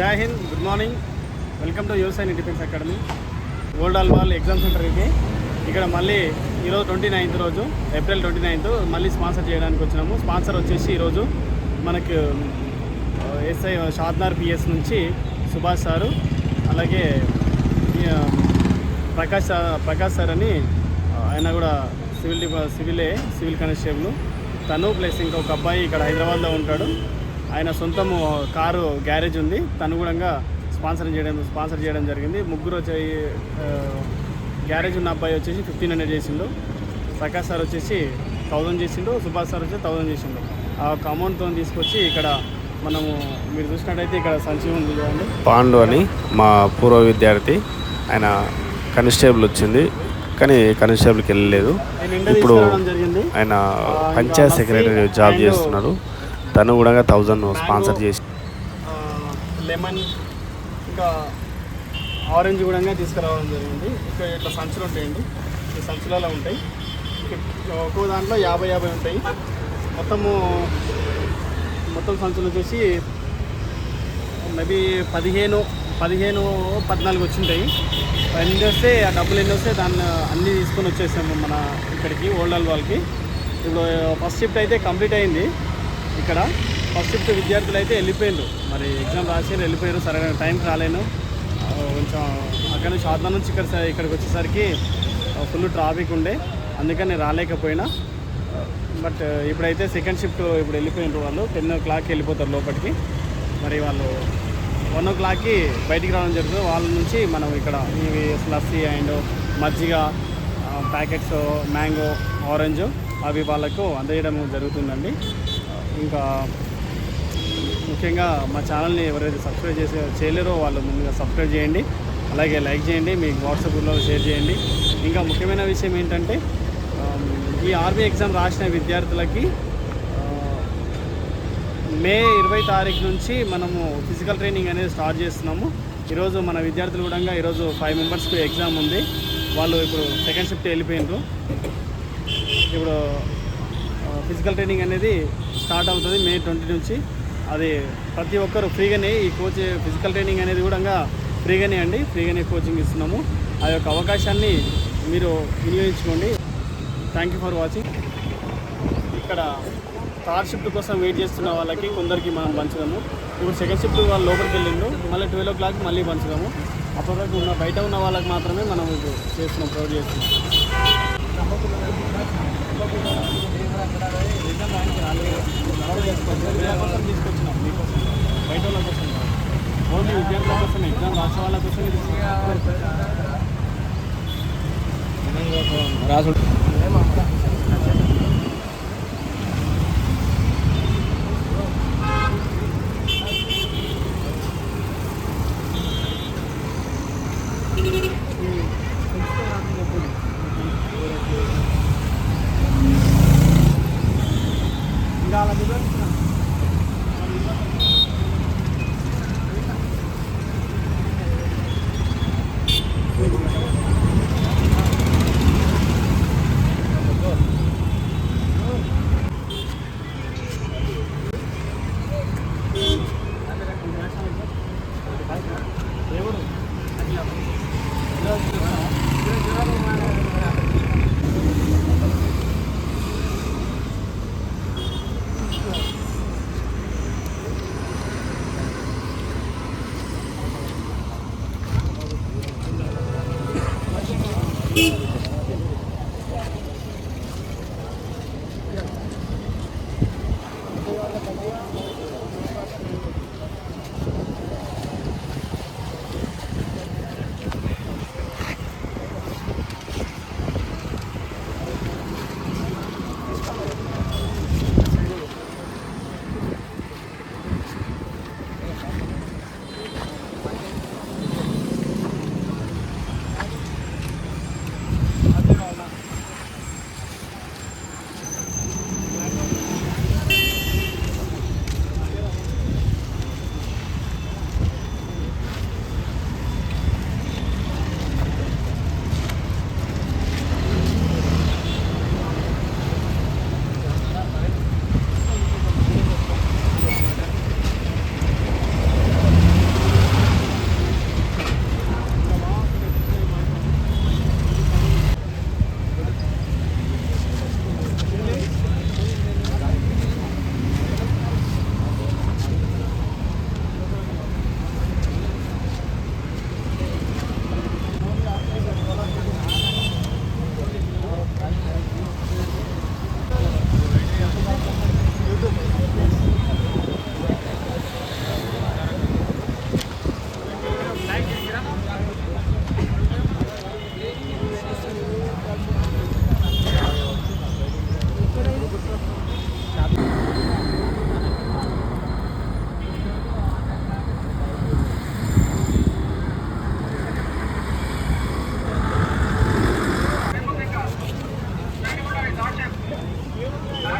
Jai Hind good morning. Welcome to Yuvas and defence academy gold Alwal exam centre ఇది. ఇక్కడ మళ్ళీ ఈరోజు twenty ninth రోజు April twenty ninth మళ్ళీ sponsor చేయడానికి వచ్చినాము. స్పాన్సర్ వచ్చేసి ఈరోజు మనకు ఎస్ఐ షాద్నార్ పిఎస్ నుంచి సుభాష్ సారు అలాగే ప్రకాష్ ప్రకాష్ సార్ అని ఆయన కూడా సివిల్ సివిలే సివిల్ కానిస్టేబుల్. తను ప్లస్ ఇంకొక అబ్బాయి ఇక్కడ హైదరాబాద్లో ఉంటాడు. ఆయన సొంతము కారు గ్యారేజ్ ఉంది. తను కూడా స్పాన్సర్ చేయడం స్పాన్సర్ చేయడం జరిగింది. ముగ్గురు వచ్చి గ్యారేజ్ ఉన్న అబ్బాయి వచ్చేసి ఫిఫ్టీన్ హండ్రెడ్ చేసిండు. ప్రకాష్ సార్ వచ్చేసి థౌజండ్ చేసిండు. సుభాష్ సార్ వచ్చి థౌజండ్ చేసిండు. ఆ ఒక అమౌంట్తో తీసుకొచ్చి ఇక్కడ మనము మీరు చూసినట్టయితే ఇక్కడ సంచి ఉంది చూడండి. పాండు అని మా పూర్వ విద్యార్థి. ఆయన కానిస్టేబుల్ వచ్చింది. కానీ కానిస్టేబుల్కి వెళ్ళలేదు. ఇప్పుడు ఆయన పంచాయత్ సెక్రటరీ జాబ్ చేస్తున్నాడు. తను కూడా థౌజండ్ స్పాన్సర్ చేసి లెమన్ ఇంకా ఆరెంజ్ కూడా తీసుకురావడం జరిగింది. ఇక్కడ ఇట్లా సంచులు ఉంటాయండి. ఈ సంచులలో ఉంటాయి. ఇక ఒక్కో దాంట్లో యాభై యాభై ఉంటాయి. మొత్తము మొత్తం సంచులు వచ్చేసి మేబీ పదిహేను పదిహేను పద్నాలుగు వచ్చింటాయి. ఎన్ని వస్తే ఆ డబ్బులు ఎన్ని వస్తే దాన్ని అన్నీ తీసుకొని వచ్చేసాము మన ఇక్కడికి ఓల్డ్ వాళ్ళకి ఇప్పుడు ఫస్ట్ షిఫ్ట్ అయితే కంప్లీట్ అయింది. ఇక్కడ ఫస్ట్ షిఫ్ట్ విద్యార్థులు అయితే వెళ్ళిపోయారు మరి ఎగ్జామ్ రాసి వెళ్ళిపోయారు సరైన టైంకి రాలేను. కొంచెం అక్కడ నుంచి షాద్నా నుంచి ఇక్కడ ఇక్కడికి వచ్చేసరికి ఫుల్ ట్రాఫిక్ ఉండే. అందుకని రాలేకపోయినా. బట్ ఇప్పుడైతే సెకండ్ షిఫ్ట్ ఇప్పుడు వెళ్ళిపోయినారు వాళ్ళు. టెన్ ఓ క్లాక్కి వెళ్ళిపోతారు లోపలికి. మరి వాళ్ళు వన్ ఓ క్లాక్కి బయటికి రావడం జరుగుతుంది. వాళ్ళ నుంచి మనం ఇక్కడ ఇవి లస్సీ అండ్ మజ్జిగ ప్యాకెట్స్ మ్యాంగో ఆరెంజ్ అవి వాళ్ళకు అందజేయడం జరుగుతుందండి. ఇంకా ముఖ్యంగా మా ఛానల్ని ఎవరైతే సబ్స్క్రైబ్ చేసే చేయలేరో వాళ్ళు ముందుగా సబ్స్క్రైబ్ చేయండి. అలాగే లైక్ చేయండి మీ వాట్సాప్ గ్రూప్లో షేర్ చేయండి. ఇంకా ముఖ్యమైన విషయం ఏంటంటే ఈ ఆర్మీ ఎగ్జామ్ రాసిన విద్యార్థులకి మే ఇరవై తారీఖు నుంచి మనము ఫిజికల్ ట్రైనింగ్ అనేది స్టార్ట్ చేస్తున్నాము. ఈరోజు మన విద్యార్థులు కూడా ఈరోజు ఫైవ్ మెంబర్స్కి ఎగ్జామ్ ఉంది. వాళ్ళు ఇప్పుడు సెకండ్ షిఫ్ట్ వెళ్ళిపోయినారు. ఇప్పుడు ఫిజికల్ ట్రైనింగ్ అనేది స్టార్ట్ అవుతుంది మే ట్వంటీ నుంచి. అది ప్రతి ఒక్కరు ఫ్రీగానే ఈ కోచ్ ఫిజికల్ ట్రైనింగ్ అనేది కూడా ఫ్రీగానే అండి. ఫ్రీగానే కోచింగ్ ఇస్తున్నాము. ఆ యొక్క అవకాశాన్ని మీరు వినియోగించుకోండి. థ్యాంక్ యూ ఫర్ వాచింగ్ ఇక్కడ థర్డ్ షిఫ్ట్ కోసం వెయిట్ చేస్తున్న వాళ్ళకి కొందరికి మనం పంచుదాము. ఇప్పుడు సెకండ్ షిఫ్ట్ వాళ్ళు లోపలికి వెళ్ళిండు మళ్ళీ ట్వెల్వ్ ఓ క్లాక్ మళ్ళీ పంచుదాము. అప్పటివరకు ఉన్న బయట ఉన్న వాళ్ళకి మాత్రమే మనం ఇప్పుడు చేస్తున్నాం ప్రొవైడ్ చేస్తున్నాం. కోసం తీసుకొచ్చినాం మీకోసం బయట వాళ్ళ కోసం ఓన్లీ విద్యార్థుల కోసం ఎగ్జామ్ రాసే వాళ్ళ కోసం రాసు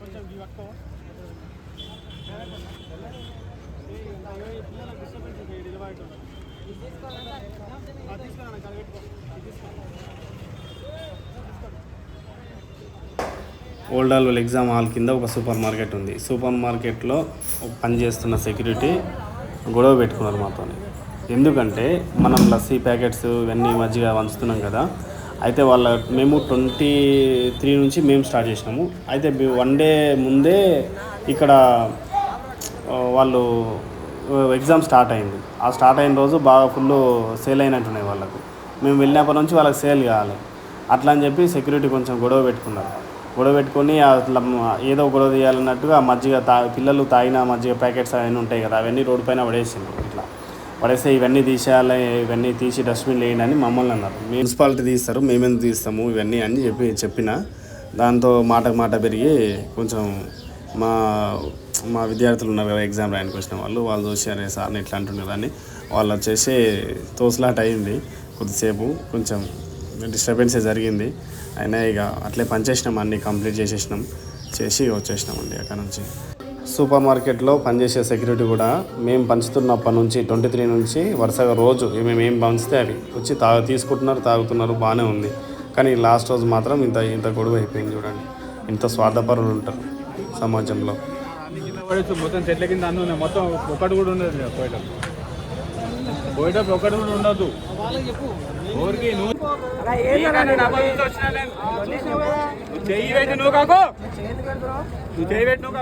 కొంచెం పిల్లలకు డిస్టర్బెన్స్ డెలివరీ తీసుకురా ఓల్డ్ ఆల్వల్ ఎగ్జామ్ హాల్ కింద ఒక సూపర్ మార్కెట్ ఉంది. సూపర్ మార్కెట్లో పనిచేస్తున్న సెక్యూరిటీ గొడవ పెట్టుకున్నారు మాతోనే. ఎందుకంటే మనం లస్సీ ప్యాకెట్స్ ఇవన్నీ మజ్జిగ వంచుతున్నాం కదా అయితే వాళ్ళ మేము ట్వంటీ త్రీ నుంచి మేము స్టార్ట్ చేసినాము. అయితే వన్ డే ముందే ఇక్కడ వాళ్ళు ఎగ్జామ్ స్టార్ట్ అయింది. ఆ స్టార్ట్ అయిన రోజు బాగా ఫుల్ సేల్ అయినట్టున్నాయి వాళ్ళకు. మేము వెళ్ళినప్పటి నుంచి వాళ్ళకి సేల్ కావాలి అట్లా అని చెప్పి సెక్యూరిటీ కొంచెం గొడవ పెట్టుకున్నారు. గొడవ పెట్టుకొని అట్లా ఏదో గొడవ తీయాలన్నట్టుగా మజ్జిగ తా పిల్లలు తాగిన మజ్జిగ ప్యాకెట్స్ అవన్నీ ఉంటాయి కదా అవన్నీ రోడ్డు పైన పడేసిండ్రు ఇట్లా. పడేస్తే ఇవన్నీ తీసేయాలి ఇవన్నీ తీసి డస్ట్బిన్ వేయండి అని మమ్మల్ని అన్నారు. మున్సిపాలిటీ తీస్తారు మేమెందుకు తీస్తాము ఇవన్నీ అని చెప్పి చెప్పిన. దాంతో మాట మాట పెరిగి కొంచెం మా మా విద్యార్థులు ఉన్నారు కదా ఎగ్జామ్ రాయడానికి వచ్చిన వాళ్ళు వాళ్ళు చూసారే సార్ని ఇట్లా అంటున్నారు అని వాళ్ళు వచ్చేసి తోసులాట అయింది కొద్దిసేపు కొంచెం డిస్టర్బెన్సే జరిగింది. అయినా ఇక అట్లే పనిచేసినాం అన్నీ కంప్లీట్ చేసేసినాం చేసి వచ్చేసినాం అండి అక్కడ నుంచి. సూపర్ మార్కెట్లో పనిచేసే సెక్యూరిటీ కూడా మేము పంచుతున్నప్పటి నుంచి ట్వంటీ త్రీ నుంచి వరుసగా రోజు మేము ఏం పంచితే అవి వచ్చి తా తీసుకుంటున్నారు తాగుతున్నారు బాగానే ఉంది. కానీ లాస్ట్ రోజు మాత్రం ఇంత ఇంత గొడవ అయిపోయింది చూడండి. ఇంత స్వార్థపరులు ఉంటారు సమాజంలో. మొత్తం చెట్ల కింద అన్నీ ఉన్నాయి. మొత్తం ఒకటి కూడా ఉండదు ఇక పోయేటప్పుడు? పోయేటప్పుడు ఒకటి కూడా ఉండదు. ఊరికి నువ్వు నేను. నువ్వు చెయ్యి పెట్టి నువ్వు కాకు. నువ్వు చెయ్యి పెట్టి నువ్వు కాకు.